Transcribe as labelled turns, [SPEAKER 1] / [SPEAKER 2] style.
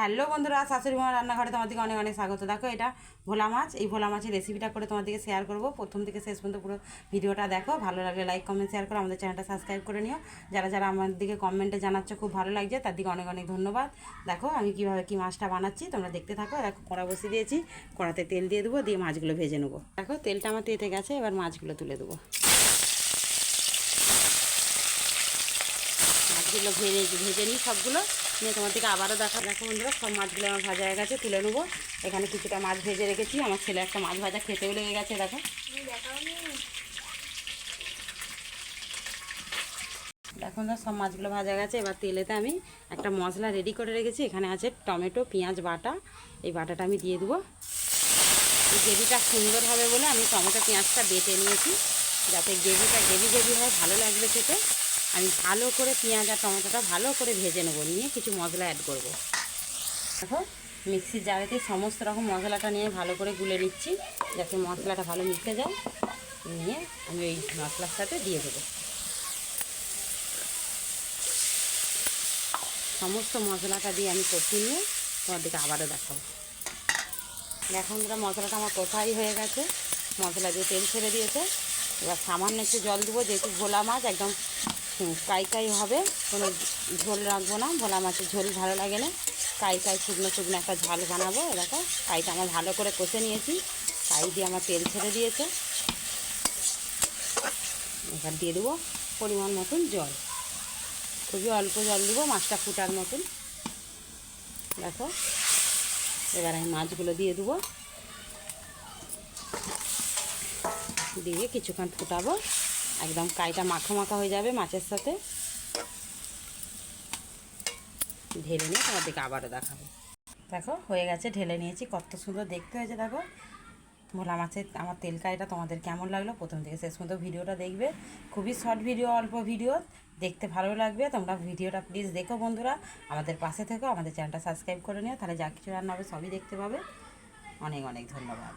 [SPEAKER 1] Hello বন্ধুরা, শাশুড়ি মা রান্নাঘরে তোমাদেরকে অনেক অনেক স্বাগত। দেখো এটা ভোলা মাছ। এই ভোলা মাছের রেসিপিটা করে তোমাদেরকে শেয়ার করব। প্রথম থেকে শেষ পর্যন্ত পুরো ভিডিওটা দেখো। ভালো লাগলে লাইক কমেন্ট শেয়ার করো। আমাদের চ্যানেলটা সাবস্ক্রাইব করে নিও। যারা যারা আমার দিকে কমেন্টে জানাচ্ছ, খুব ভালো লাগছে। তার দিকে অনেক অনেক ধন্যবাদ। দেখো আমি কীভাবে কী মাছটা বানাচ্ছি, তোমরা দেখতে থাকো। দেখো কড়া বসিয়ে দিয়েছি। কড়াতে তেল দিয়ে দেবো, দিয়ে মাছগুলো ভেজে নেব। দেখো তেলটা আমার তেতে গেছে, এবার মাছগুলো তুলে দেবো। মাছগুলো ভেজে ভেজে নিই সবগুলো। নিয়ে তোমার থেকে আবারও দেখা দেখো বন্ধুরা, সব মাছগুলো আমার ভাজা হয়ে গেছে, তুলে নেব। এখানে কিছুটা মাছ ভেজে রেখেছি। আমার ছেলে একটা মাছ ভাজা খেতেও লেগে গেছে, দেখো। এখন সব মাছগুলো ভাজা গেছে। এবার তেলেতে আমি একটা মশলা রেডি করে রেখেছি। এখানে আছে টমেটো, পেঁয়াজ, বাটা। এই বাটাটা আমি দিয়ে দেবো। এই গ্রেভিটা সুন্দর হবে বলে আমি টমেটো, পেঁয়াজটা বেটে নিয়েছি। যাতে গ্রেভিটা গ্রেভি গ্রেভি হয়, ভালো লাগবে খেতে। আমি ভালো করে পেঁয়াজ আর টমেটোটা ভালো করে ভেজে নেব, নিয়ে কিছু মশলা অ্যাড করব। দেখো, মিক্সির জারেতে সমস্ত রকম মশলাটা নিয়ে ভালো করে গুলে নিচ্ছি, যাতে মশলাটা ভালো মিশে যায়। নিয়ে আমি ওই মশলার সাথে দিয়ে দেবো। সমস্ত মশলাটা দিয়ে আমি কষিয়ে নিয়ে তোমাদেরকে আবারও দেখাবো। দেখো বন্ধুরা, মশলাটা আমার কোথায় হয়ে গেছে। মশলা দিয়ে তেল ছেড়ে দিয়েছে। এবার সামান্য একটু জল দেবো, যেহেতু ভোলা মাছ, একদম হুম, কাই কাই হবে কোনো ঝোল রাখব না ভোলা মাছের ঝোল ভালো লাগে না কাই কাই শুকনো শুকনো একটা ঝাল বানাবো দেখো কাইটা আমার ভালো করে কষে নিয়েছি কাই দিয়ে আমার তেল ছেড়ে দিয়েছে। এবার দিয়ে দেবো পরিমাণ মতন জল খুবই অল্প জল দেবো মাছটা ফুটার মতন। দেখো এবার আমি মাছগুলো দিয়ে দেবো। দিয়ে কিছুক্ষণ ফুটাবো। একদম কাইটা মাখা মাখা হয়ে যাবে মাছের সাথে। ঢেলে নিয়ে তোমাদেরকে আবারও দেখাবো। দেখো, হয়ে গেছে, ঢেলে নিয়েছি। কত সুন্দর দেখতে হয়েছে, দেখো। ভোলা মাছের, আমার তেল কাইটা তোমাদের কেমন লাগল? প্রথম থেকে শেষ পর্যন্ত ভিডিওটা দেখবে। খুবই শর্ট ভিডিও, অল্প ভিডিও। দেখতে ভালো লাগবে। তোমরা ভিডিওটা প্লিজ দেখো বন্ধুরা। আমাদের পাশে থেকো, আমাদের চ্যানেলটা সাবস্ক্রাইব করে নিও। তাহলে যা কিছু রান্না হবে সবই দেখতে পাবে। অনেক অনেক ধন্যবাদ।